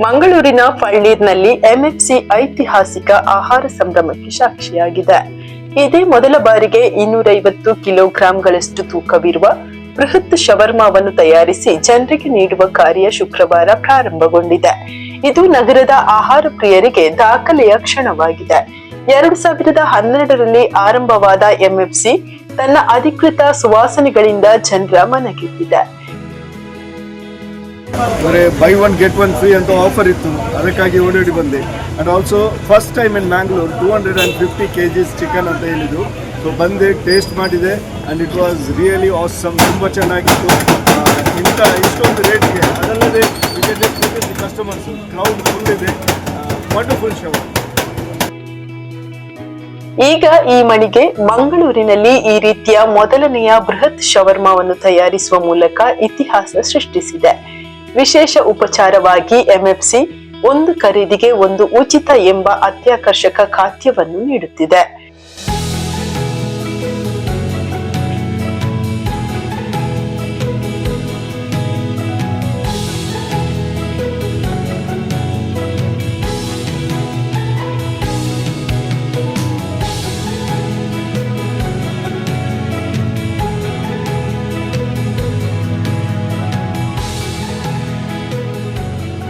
ಮಂಗಳೂರಿನ ಪಳ್ಳೀರ್ನಲ್ಲಿ ಎಂಎಫ್ಸಿ ಐತಿಹಾಸಿಕ ಆಹಾರ ಸಂಭ್ರಮಕ್ಕೆ ಸಾಕ್ಷಿಯಾಗಿದೆ. ಇದೇ ಮೊದಲ ಬಾರಿಗೆ ಇನ್ನೂರೈವತ್ತು ಕಿಲೋಗ್ರಾಂಗಳಷ್ಟು ತೂಕವಿರುವ ಬೃಹತ್ ಶವರ್ಮಾವನ್ನು ತಯಾರಿಸಿ ಜನರಿಗೆ ನೀಡುವ ಕಾರ್ಯ ಶುಕ್ರವಾರ ಪ್ರಾರಂಭಗೊಂಡಿದೆ. ಇದು ನಗರದ ಆಹಾರ ಪ್ರಿಯರಿಗೆ ದಾಖಲೆಯ ಕ್ಷಣವಾಗಿದೆ. ಎರಡು ಸಾವಿರದ ಹನ್ನೆರಡರಲ್ಲಿ ಆರಂಭವಾದ ಎಂಎಫ್ಸಿ ತನ್ನ ಅಧಿಕೃತ ಸುವಾಸನೆಗಳಿಂದ ಜನರ ಮನಗೆದ್ದಿದೆ. ಅಂದರೆ buy one get one free ಅಂತ ಆಫರ್ ಇತ್ತು. ಅದಕ್ಕಾಗಿ ಓಡಾಡಿ ಬಂದೆ. And also first time in Mangalore two hundred and fifty K Gs chicken ಅಂತ ಹೇಳಿದ್ದು ಸೊ ಬಂದೆ ಟೇಸ್ಟ್ ಮಾಡಿದೆ and it was really awesome ತುಂಬ ಚೆನ್ನಾಗಿತ್ತು. ಇಂಥ ಇಷ್ಟೊಂದು ರೇಟ್ಗೆ ಅದಲ್ಲದೆ ಕಸ್ಟಮರ್ಸು ಕ್ರೌಡ್ ಫುಲ್ ಇದೆ. ವಂಡರ್ಫುಲ್ ಶೋ ಈಗ ಈ ಮಳಿಗೆ ಮಂಗಳೂರಿನಲ್ಲಿ ಈ ರೀತಿಯ ಮೊದಲನೆಯ ಬೃಹತ್ ಶವರ್ಮಾವನ್ನು ತಯಾರಿಸುವ ಮೂಲಕ ಇತಿಹಾಸ ಸೃಷ್ಟಿಸಿದೆ. ವಿಶೇಷ ಉಪಚಾರವಾಗಿ ಎಂಎಫ್ಸಿ ಒಂದು ಖರೀದಿಗೆ ಒಂದು ಉಚಿತ ಎಂಬ ಅತ್ಯಾಕರ್ಷಕ ಖಾತ್ಯವನ್ನು ನೀಡುತ್ತಿದೆ.